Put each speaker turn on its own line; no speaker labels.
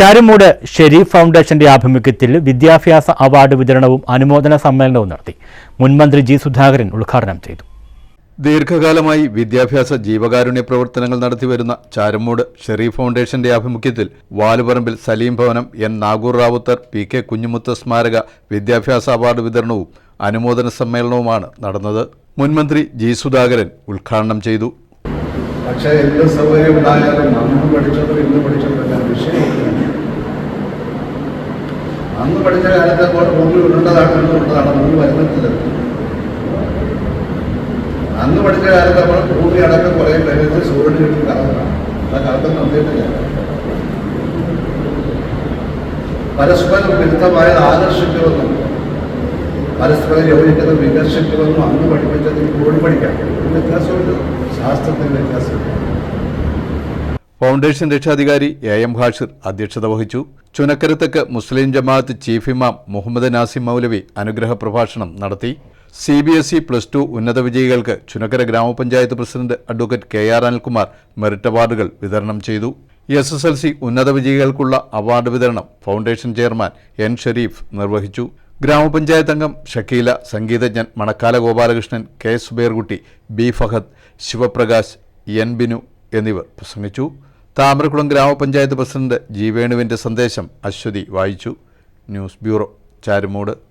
ചാരുമൂട് ഷെരീഫ് ഫൗണ്ടേഷന്റെ ആഭിമുഖ്യത്തിൽ വിദ്യാഭ്യാസ അവാർഡ് വിതരണവും അനുമോദന സമ്മേളനവും നടത്തി. മുൻമന്ത്രി ജി സുധാകരൻ ഉദ്ഘാടനം ചെയ്തു.
ദീർഘകാലമായി വിദ്യാഭ്യാസ ജീവകാരുണ്യ പ്രവർത്തനങ്ങൾ നടത്തിവരുന്ന ചാരമൂട് ഷെറീഫ് ഫൗണ്ടേഷന്റെ ആഭിമുഖ്യത്തിൽ വാലുപറമ്പിൽ സലീം ഭവനം N Nagoor Rawther P K Kunjumuthu സ്മാരക വിദ്യാഭ്യാസ അവാർഡ് വിതരണവും അനുമോദന സമ്മേളനവുമാണ് നടന്നത്. മുൻമന്ത്രി ജി സുധാകരൻ ഉദ്ഘാടനം ചെയ്തു.
പക്ഷേ എന്ത് സൗകര്യം ഉണ്ടായാലും അന്ന് പഠിച്ചതും ഇന്ന് പഠിച്ചതും എല്ലാം വിഷയമില്ല അന്ന് പഠിച്ച കാലത്തെ പോലെ ഭൂമി ഉരുണ്ടതാണ് ഉരുണ്ടതാണ് ഭൂമി വരുന്നില്ല. അന്ന് പഠിച്ച കാലത്തെ പോലെ ഭൂമി അടക്കം കുറേ പേര് സൂര്യന് കിട്ടി കറങ്ങണം ആ കറക്കം നന്ദിയിട്ടില്ല പരസ്പരം വിരുദ്ധമായത് ആകർഷിക്കുമെന്നും പരസ്പരം യോജിക്കുന്നത് വികർഷിക്കുമെന്നും അന്ന് പഠിപ്പിച്ചത് ഇപ്പോഴും പഠിക്കാം. വ്യത്യാസമുണ്ട്. ശാസ്ത്രത്തിന് വ്യത്യാസമില്ല
ഫൗണ്ടേഷൻ രക്ഷാധികാരി എ എം ഹാഷിർ അധ്യക്ഷത വഹിച്ചു. ചുനക്കരത്തക്ക് മുസ്ലിം ജമാഅത്ത് ചീഫ് ഇമാം മുഹമ്മദ് നാസിം മൗലവി അനുഗ്രഹ പ്രഭാഷണം നടത്തി. C B S E plus two ഉന്നത വിജയികൾക്ക് ചുനക്കര ഗ്രാമപഞ്ചായത്ത് president advocate K R Anilkumar merit അവാർഡുകൾ വിതരണം ചെയ്തു. എസ് എസ് എൽ സി ഉന്നത വിജയികൾക്കുള്ള അവാർഡ് വിതരണം ഫൗണ്ടേഷൻ ചെയർമാൻ എൻ ഷെരീഫ് നിർവഹിച്ചു. ഗ്രാമപഞ്ചായത്ത് അംഗം ഷക്കീല സംഗീതജ്ഞൻ Manakkala Gopalakrishnan K Subairkutty B Fahad Sivaprakash N Binu എന്നിവർ പ്രസംഗിച്ചു. താമരക്കുളം ഗ്രാമപഞ്ചായത്ത് പ്രസിഡന്റ് ജി വേണുവിന്റെ സന്ദേശം അശ്വതി വായിച്ചു. News bureau Charummoodu.